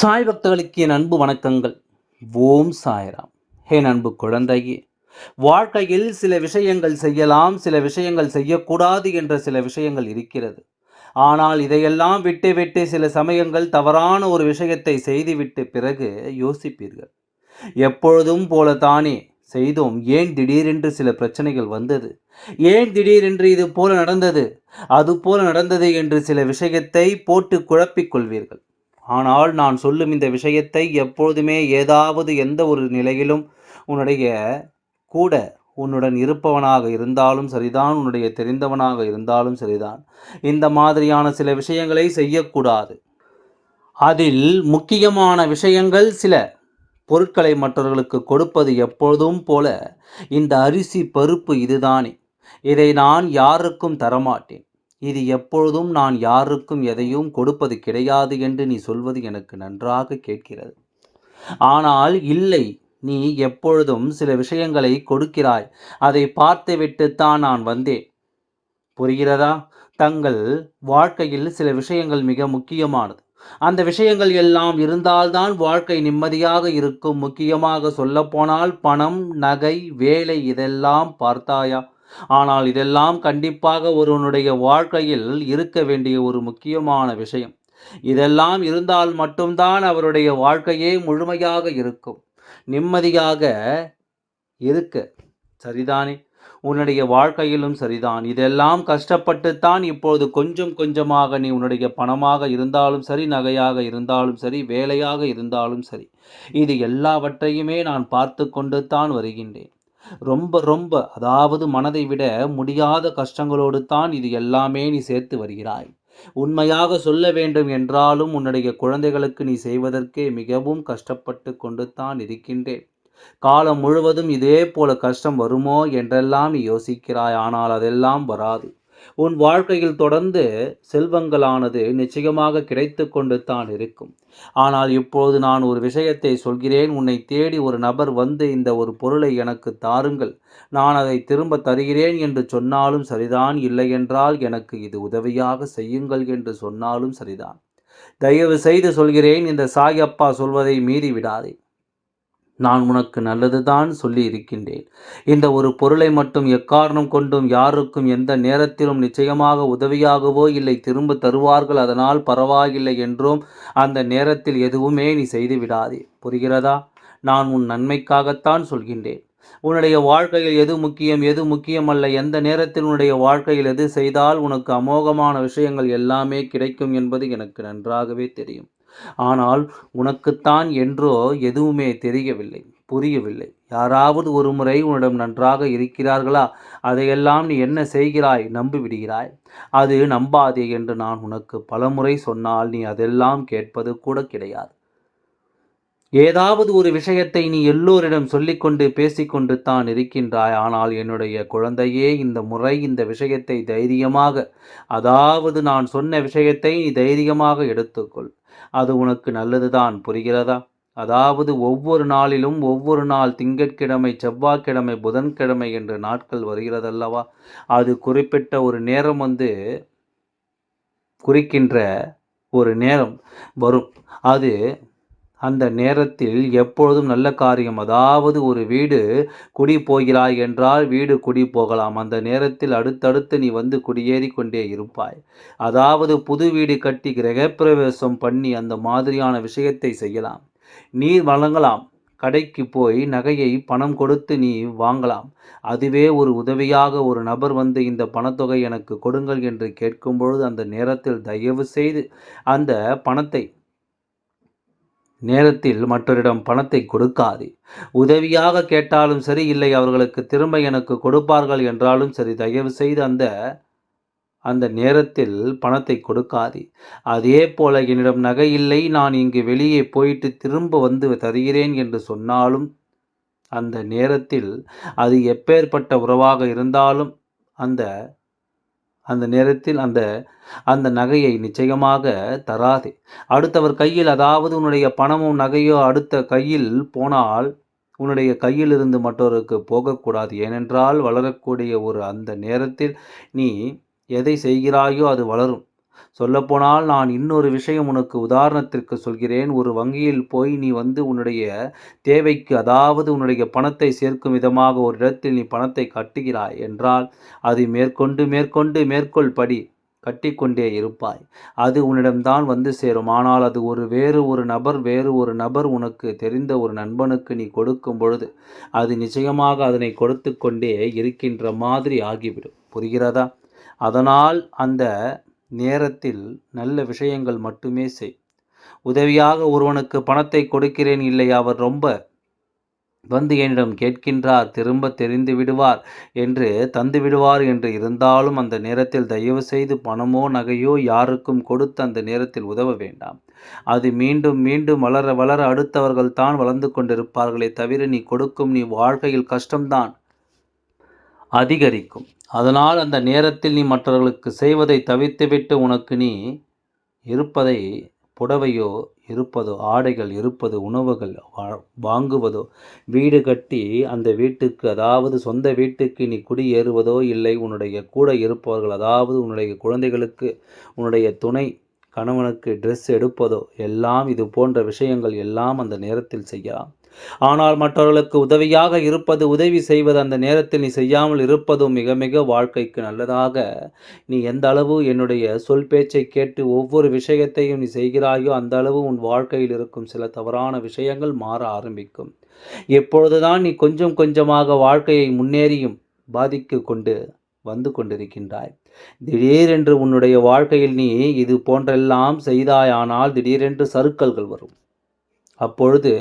சாய் பக்தர்களுக்கு என் அன்பு வணக்கங்கள். ஓம் சாய்ராம். என் அன்பு குழந்தையே வாழ்க்கையில் சில விஷயங்கள் செய்யலாம் சில விஷயங்கள் செய்யக்கூடாது என்ற சில விஷயங்கள் இருக்கிறது. ஆனால் இதையெல்லாம் விட்டு விட்டு சில சமயங்கள் தவறான ஒரு விஷயத்தை செய்துவிட்டு பிறகு யோசிப்பீர்கள். எப்பொழுதும் போல தானே செய்தோம். ஏன் திடீரென்று சில பிரச்சனைகள் வந்தது? ஏன் திடீரென்று இது போல நடந்தது? அது போல நடந்தது என்று சில விஷயத்தை போட்டு குழப்பிக் கொள்வீர்கள். ஆனால் நான் சொல்லும் இந்த விஷயத்தை எப்பொழுதுமே ஏதாவது எந்த ஒரு நிலையிலும் உன்னுடைய கூட உன்னுடன் இருப்பவனாக இருந்தாலும் சரிதான் உன்னுடைய தெரிந்தவனாக இருந்தாலும் சரிதான். இந்த மாதிரியான சில விஷயங்களை செய்யக்கூடாது. அதில் முக்கியமான விஷயங்கள் சில. பொருட்களை மற்றவர்களுக்கு கொடுப்பது எப்பொழுதும் போல இந்த அரிசி பருப்பு இதுதானே. இதை நான் யாருக்கும் தரமாட்டேன். இது எப்பொழுதும் நான் யாருக்கும் எதையும் கொடுப்பது கிடையாது என்று நீ சொல்வது எனக்கு நன்றாக கேட்கிறது. ஆனால் இல்லை நீ எப்பொழுதும் சில விஷயங்களை கொடுக்கிறாய். அதை பார்த்துவிட்டுத்தான் நான் வந்தேன். புரிகிறதா? தங்கள் வாழ்க்கையில் சில விஷயங்கள் மிக முக்கியமானது. அந்த விஷயங்கள் எல்லாம் இருந்தால்தான் வாழ்க்கை நிம்மதியாக இருக்கும். முக்கியமாக சொல்லப்போனால் பணம் நகை வேலை இதெல்லாம் பார்த்தாயா? ஆனால் இதெல்லாம் கண்டிப்பாக ஒருவனுடைய வாழ்க்கையில் இருக்க வேண்டிய ஒரு முக்கியமான விஷயம். இதெல்லாம் இருந்தால் மட்டும்தான் அவருடைய வாழ்க்கையே முழுமையாக இருக்கும். நிம்மதியாக இருக்க. சரிதானே? உன்னுடைய வாழ்க்கையிலும் சரிதான். இதெல்லாம் கஷ்டப்பட்டுத்தான் இப்பொழுது கொஞ்சம் கொஞ்சமாக நீ உன்னுடைய பணமாக இருந்தாலும் சரி நகையாக இருந்தாலும் சரி வேலையாக இருந்தாலும் சரி. இது எல்லாவற்றையுமே நான் பார்த்து கொண்டு தான் வருகின்றேன். ரொம்ப ரொம்ப அதாவது மனதை விட முடியாத கஷ்டங்களோடு தான் இது எல்லாமே நீ சேர்த்து வருகிறாய். உண்மையாக சொல்ல வேண்டும் என்றாலும் உன்னுடைய குழந்தைகளுக்கு நீ செய்வதற்கே மிகவும் கஷ்டப்பட்டு கொண்டு தான் இருக்கின்றேன். காலம் முழுவதும் இதே போல கஷ்டம் வருமோ என்றெல்லாம் நீ யோசிக்கிறாய் ஆனால் அதெல்லாம் வராது. உன் வாழ்க்கையில் தொடர்ந்து செல்வங்களானது நிச்சயமாக கிடைத்து கொண்டு தான் இருக்கும். ஆனால் இப்போது நான் ஒரு விஷயத்தை சொல்கிறேன். உன்னை தேடி ஒரு நபர் வந்து இந்த ஒரு பொருளை எனக்கு தாருங்கள். நான் அதை திரும்ப தருகிறேன் என்று சொன்னாலும் சரிதான். இல்லையென்றால் எனக்கு இது உதவியாக செய்யுங்கள் என்று சொன்னாலும் சரிதான். தயவு செய்து சொல்கிறேன். இந்த சாயப்பா சொல்வதை மீறி விடாதே. நான் உனக்கு நல்லதுதான் சொல்லி இருக்கின்றேன். இந்த ஒரு பொருளை மட்டும் எக்காரணம் கொண்டும் யாருக்கும் எந்த நேரத்திலும் நிச்சயமாக உதவியாகவோ இல்லை திரும்ப தருவார்கள் அதனால் பரவாயில்லை என்றும் அந்த நேரத்தில் எதுவுமே நீ செய்து விடாதே. புரிகிறதா? நான் உன் நன்மைக்காகத்தான் சொல்கின்றேன். உன்னுடைய வாழ்க்கையில் எது முக்கியம் எது முக்கியமல்ல எந்த நேரத்தில் உன்னுடைய வாழ்க்கையில் எது செய்தால் உனக்கு அமோகமான விஷயங்கள் எல்லாமே கிடைக்கும் என்பது எனக்கு நன்றாகவே தெரியும். ஆனால் உனக்குத்தான் என்றோ எதுவுமே தெரியவில்லை புரியவில்லை. யாராவது ஒரு முறை உன்னிடம் நன்றாக இருக்கிறார்களா? அதையெல்லாம் நீ என்ன செய்கிறாய்? நம்பிவிடுகிறாய். அது நம்பாதே என்று நான் உனக்கு பலமுறை சொன்னால் நீ அதெல்லாம் கேட்பது கூட கிடையாது. ஏதாவது ஒரு விஷயத்தை நீ எல்லோரிடம் சொல்லிக்கொண்டு பேசிக்கொண்டு தான் இருக்கின்றாய். ஆனால் என்னுடைய குழந்தையே இந்த முறை இந்த விஷயத்தை தைரியமாக அதாவது நான் சொன்ன விஷயத்தை நீ தைரியமாக எடுத்துக்கொள். அது உனக்கு நல்லதுதான் புரிகிறதா? அதாவது ஒவ்வொரு நாளிலும் ஒவ்வொரு நாள் திங்கட்கிழமை செவ்வாய்க்கிழமை புதன்கிழமை என்ற நாட்கள் வருகிறதல்லவா? அது குறிப்பிட்ட ஒரு நேரம் வந்து குறிக்கின்ற ஒரு நேரம் வரும். அது அந்த நேரத்தில் எப்பொழுதும் நல்ல காரியம். அதாவது ஒரு வீடு குடி போகிறாய் என்றால் வீடு குடி போகலாம் அந்த நேரத்தில் அடுத்தடுத்து நீ வந்து குடியேறி கொண்டே இருப்பாய். அதாவது புது வீடு கட்டி கிரகப்பிரவேசம் பண்ணி அந்த மாதிரியான விஷயத்தை செய்யலாம். நீர் வழங்கலாம். கடைக்கு போய் நகையை பணம் கொடுத்து நீ வாங்கலாம். அதுவே ஒரு உதவியாக ஒரு நபர் வந்து இந்த பணத்தொகை எனக்கு கொடுங்கள் என்று கேட்கும் பொழுது அந்த நேரத்தில் தயவு செய்து அந்த பணத்தை நேரத்தில் மற்றொரிடம் பணத்தை கொடுக்காதே. உதவியாக கேட்டாலும் சரி இல்லை அவர்களுக்கு திரும்ப எனக்கு கொடுப்பார்கள் என்றாலும் சரி தயவு செய்து அந்த அந்த நேரத்தில் பணத்தை கொடுக்காதே. அதே போல என்னிடம் நகை இல்லை நான் இங்கு வெளியே போயிட்டு திரும்ப வந்து தருகிறேன் என்று சொன்னாலும் அந்த நேரத்தில் அது எப்பேற்பட்ட உறவாக இருந்தாலும் அந்த அந்த நேரத்தில் அந்த அந்த நகையை நிச்சயமாக தராதே. அடுத்தவர் கையில் அதாவது உன்னுடைய பணமும் நகையோ அடுத்த கையில் போனால் உன்னுடைய கையிலிருந்து மற்றவருக்கு போகக்கூடாது. ஏனென்றால் வளரக்கூடிய ஒரு அந்த நேரத்தில் நீ எதை செய்கிறாயோ அது வளரும். சொல்லப்போனால் நான் இன்னொரு விஷயம் உனக்கு உதாரணத்திற்கு சொல்கிறேன். ஒரு வங்கியில் போய் நீ வந்து உன்னுடைய தேவைக்கு அதாவது உன்னுடைய பணத்தை சேர்க்கும் விதமாக ஒரு இடத்தில் நீ பணத்தை கட்டுகிறாய் என்றால் அது மேற்கொண்டு மேற்கொண்டு மேற்கொள் படி கட்டிக்கொண்டே இருப்பாய். அது உன்னிடம்தான் வந்து சேரும். ஆனால் அது ஒரு வேறு ஒரு நபர் வேறு ஒரு நபர் உனக்கு தெரிந்த ஒரு நண்பனுக்கு நீ கொடுக்கும் பொழுது அது நிச்சயமாக அதனை கொடுத்து கொண்டே இருக்கின்ற மாதிரி ஆகிவிடும். புரிகிறதா? அதனால் அந்த நேரத்தில் நல்ல விஷயங்கள் மட்டுமே செய். உதவியாக ஒருவனுக்கு பணத்தை கொடுக்கிறேன் இல்லை அவர் ரொம்ப வந்து என்னிடம் கேட்கின்றார் திரும்ப தெரிந்து விடுவார் என்று தந்து விடுவார் என்று இருந்தாலும் அந்த நேரத்தில் தயவு செய்து பணமோ நகையோ யாருக்கும் கொடுத்து அந்த நேரத்தில் உதவ வேண்டாம். அது மீண்டும் மீண்டும் வளர வளர அடுத்தவர்கள் தான் வளர்ந்து கொண்டிருப்பார்களே தவிர நீ கொடுக்கும் நீ வாழ்க்கையில் கஷ்டம்தான் அதிகரிக்கும். அதனால் அந்த நேரத்தில் நீ மற்றவர்களுக்கு செய்வதை தவிர்த்துவிட்டு உனக்கு நீ இருப்பதை புடவையோ இருப்பதோ ஆடைகள் இருப்பது உணவுகள் வாங்குவதோ வீடு கட்டி அந்த வீட்டுக்கு அதாவது சொந்த வீட்டுக்கு நீ குடியேறுவதோ இல்லை உன்னுடைய கூட இருப்பவர்கள் அதாவது உன்னுடைய குழந்தைகளுக்கு உன்னுடைய துணை கணவனுக்கு ட்ரெஸ் எடுப்பதோ எல்லாம் இது போன்ற விஷயங்கள் எல்லாம் அந்த நேரத்தில் செய்யலாம். ஆனால் மற்றவர்களுக்கு உதவியாக இருப்பது உதவி செய்வது அந்த நேரத்தில் நீ செய்யாமல் இருப்பதும் மிக மிக வாழ்க்கைக்கு நல்லதாக. நீ எந்த அளவு என்னுடைய சொல் பேச்சை கேட்டு ஒவ்வொரு விஷயத்தையும் நீ செய்கிறாயோ அந்த அளவு உன் வாழ்க்கையில் இருக்கும் சில தவறான விஷயங்கள் மாற ஆரம்பிக்கும். எப்பொழுதுதான் நீ கொஞ்சம் கொஞ்சமாக வாழ்க்கையை முன்னேறியும் பாதிக்க கொண்டு வந்து கொண்டிருக்கின்றாய். திடீரென்று உன்னுடைய வாழ்க்கையில் நீ இது போன்றெல்லாம் செய்தாயானால் திடீரென்று சருக்கல்கள் வரும். அப்பொழுது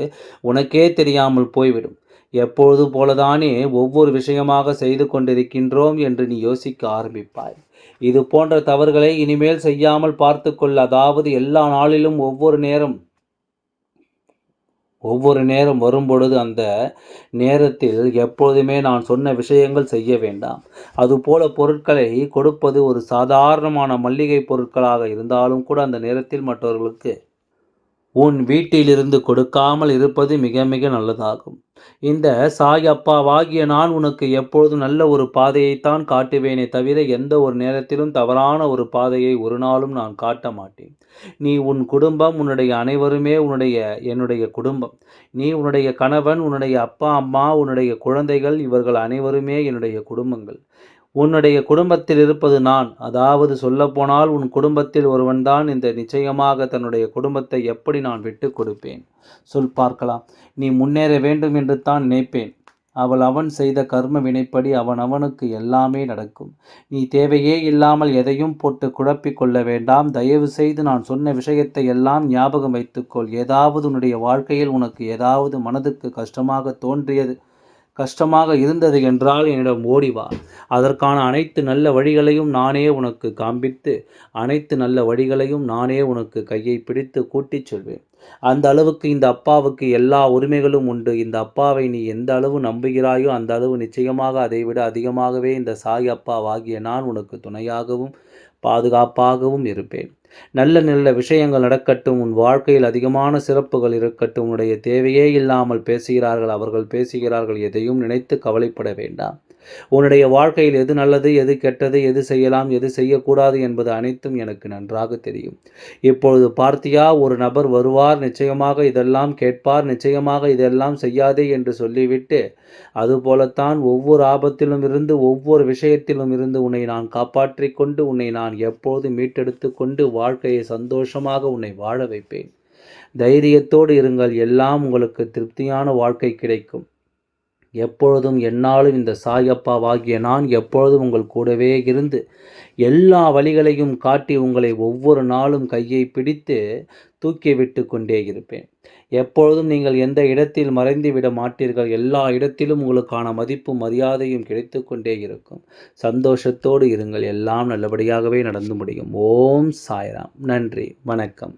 உனக்கே தெரியாமல் போய்விடும். எப்பொழுது போலதானே ஒவ்வொரு விஷயமாக செய்து கொண்டிருக்கின்றோம் என்று நீ யோசிக்க ஆரம்பிப்பாய். இது போன்ற தவறுகளை இனிமேல் செய்யாமல் பார்த்துக்கொள். அதாவது எல்லா நாளிலும் ஒவ்வொரு நேரம் ஒவ்வொரு நேரம் வரும்பொழுது அந்த நேரத்தில் எப்பொழுதுமே நான் சொன்ன விஷயங்கள் செய்ய வேண்டாம். அதுபோல பொருட்களை கொடுப்பது ஒரு சாதாரணமான மல்லிகை பொருட்களாக இருந்தாலும் கூட அந்த நேரத்தில் மற்றவர்களுக்கு உன் வீட்டிலிருந்து கொடுக்காமல் இருப்பது மிக மிக நல்லதாகும். இந்த சாய் அப்பாவாகிய நான் உனக்கு எப்பொழுதும் நல்ல ஒரு பாதையைத்தான் காட்டுவேனே தவிர எந்த ஒரு நேரத்திலும் தவறான ஒரு பாதையை ஒரு நாளும் நான் காட்ட மாட்டேன். நீ உன் குடும்பம் உன்னுடைய அனைவருமே உன்னுடைய என்னுடைய குடும்பம். நீ உன்னுடைய கணவன் உன்னுடைய அப்பா அம்மா உன்னுடைய குழந்தைகள் இவர்கள் அனைவருமே என்னுடைய குடும்பங்கள். உன்னுடைய குடும்பத்தில் இருப்பது நான். அதாவது சொல்லப்போனால் உன் குடும்பத்தில் ஒருவன்தான் இந்த நிச்சயமாக தன்னுடைய குடும்பத்தை எப்படி நான் விட்டு கொடுப்பேன்? சொல் பார்க்கலாம். நீ முன்னேற வேண்டும் என்று தான் நினைப்பேன். அவள் அவன் செய்த கர்ம வினைப்படி அவன் அவனுக்கு எல்லாமே நடக்கும். நீ தேவையே இல்லாமல் எதையும் போட்டு குழப்பிக் கொள்ள வேண்டாம். தயவு செய்து நான் சொன்ன விஷயத்தை எல்லாம் ஞாபகம் வைத்துக்கொள் ஏதாவது உன்னுடைய வாழ்க்கையில் உனக்கு ஏதாவது மனதுக்கு கஷ்டமாக தோன்றியது கஷ்டமாக இருந்தது என்றால் என்னிடம் ஓடிவா அதற்கான அனைத்து நல்ல வழிகளையும் நானே உனக்கு காண்பித்து அனைத்து நல்ல வழிகளையும் நானே உனக்கு கையை பிடித்து கூட்டிச் சொல்வேன். அந்த அளவுக்கு இந்த அப்பாவுக்கு எல்லா உரிமைகளும் உண்டு. இந்த அப்பாவை நீ எந்த அளவு நம்புகிறாயோ அந்த அளவு நிச்சயமாக அதைவிட அதிகமாகவே இந்த சாய் அப்பாவாகிய நான் உனக்கு துணையாகவும் பாதுகாப்பாகவும் இருப்பேன். நல்ல நல்ல விஷயங்கள் நடக்கட்டும் உன் வாழ்க்கையில் அதிகமான சிறப்புகள் இருக்கட்டும் உன்னுடைய தேவையே இல்லாமல் பேசுகிறார்கள் அவர்கள் பேசுகிறார்கள் எதையும் நினைத்து கவலைப்பட வேண்டாம். உன்னுடைய வாழ்க்கையில் எது நல்லது எது கெட்டது எது செய்யலாம் எது செய்யக்கூடாது என்பது அனைத்தும் எனக்கு நன்றாக தெரியும். இப்பொழுது பார்த்தியா ஒரு நபர் வருவார் நிச்சயமாக இதெல்லாம் கேட்பார் நிச்சயமாக இதெல்லாம் செய்யாதே என்று சொல்லிவிட்டு அதுபோலத்தான் ஒவ்வொரு ஆபத்திலும் இருந்து ஒவ்வொரு விஷயத்திலும் இருந்து உன்னை நான் காப்பாற்றி கொண்டு உன்னை நான் எப்போது மீட்டெடுத்து கொண்டு வாழ்க்கையை சந்தோஷமாக உன்னை வாழ வைப்பேன். தைரியத்தோடு இருங்கள் எல்லாம் உங்களுக்கு திருப்தியான வாழ்க்கை கிடைக்கும். எப்பொழுதும் என்னாலும் இந்த சாயப்பாவாகிய நான் எப்பொழுதும் உங்கள் கூடவே இருந்து எல்லா வழிகளையும் காட்டி உங்களை ஒவ்வொரு நாளும் கையை பிடித்து தூக்கிவிட்டு கொண்டே இருப்பேன். எப்பொழுதும் நீங்கள் எந்த இடத்தில் மறைந்து விட மாட்டீர்கள் எல்லா இடத்திலும் உங்களுக்கான மதிப்பும் மரியாதையும் கிடைத்து கொண்டே இருக்கும். சந்தோஷத்தோடு இருங்கள் எல்லாம் நல்லபடியாகவே நடந்து முடியும். ஓம் சாய்ராம். நன்றி வணக்கம்.